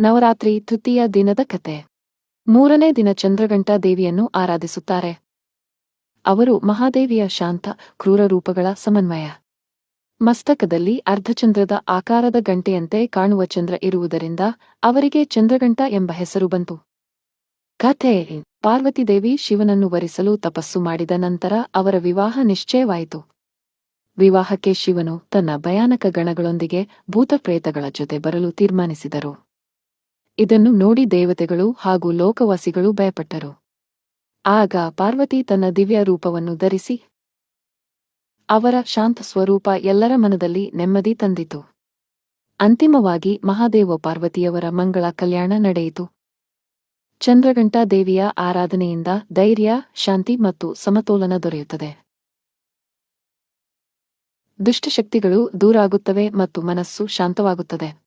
ನವರಾತ್ರಿ ತೃತೀಯ ದಿನದ ಕತೆ. ಮೂರನೇ ದಿನ ಚಂದ್ರಗಂಟ ದೇವಿಯನ್ನು ಆರಾಧಿಸುತ್ತಾರೆ. ಅವರು ಮಹಾದೇವಿಯ ಶಾಂತ, ಕ್ರೂರ ರೂಪಗಳ ಸಮನ್ವಯ. ಮಸ್ತಕದಲ್ಲಿ ಅರ್ಧಚಂದ್ರದ ಆಕಾರದ ಗಂಟೆಯಂತೆ ಕಾಣುವ ಚಂದ್ರ ಇರುವುದರಿಂದ ಅವರಿಗೆ ಚಂದ್ರಗಂಟ ಎಂಬ ಹೆಸರು ಬಂತು. ಕಥೆ ಪಾರ್ವತಿದೇವಿ ಶಿವನನ್ನು ವರಿಸಲು ತಪಸ್ಸು ಮಾಡಿದ ನಂತರ ಅವರ ವಿವಾಹ ನಿಶ್ಚಯವಾಯಿತು. ವಿವಾಹಕ್ಕೆ ಶಿವನು ತನ್ನ ಭಯಾನಕ ಗಣಗಳೊಂದಿಗೆ ಭೂತಪ್ರೇತಗಳ ಜೊತೆ ಬರಲು ತೀರ್ಮಾನಿಸಿದರು. ಇದನ್ನು ನೋಡಿ ದೇವತೆಗಳು ಹಾಗೂ ಲೋಕವಾಸಿಗಳು ಭಯಪಟ್ಟರು. ಆಗ ಪಾರ್ವತಿ ತನ್ನ ದಿವ್ಯ ರೂಪವನ್ನು ಧರಿಸಿ, ಅವರ ಶಾಂತ ಸ್ವರೂಪ ಎಲ್ಲರ ಮನದಲ್ಲಿ ನೆಮ್ಮದಿ ತಂದಿತು. ಅಂತಿಮವಾಗಿ ಮಹಾದೇವ ಪಾರ್ವತಿಯವರ ಮಂಗಳ ಕಲ್ಯಾಣ ನಡೆಯಿತು. ಚಂದ್ರಗಂಟಾ ದೇವಿಯ ಆರಾಧನೆಯಿಂದ ಧೈರ್ಯ, ಶಾಂತಿ ಮತ್ತು ಸಮತೋಲನ ದೊರೆಯುತ್ತದೆ. ದುಷ್ಟಶಕ್ತಿಗಳು ದೂರಾಗುತ್ತವೆ ಮತ್ತು ಮನಸ್ಸು ಶಾಂತವಾಗುತ್ತದೆ.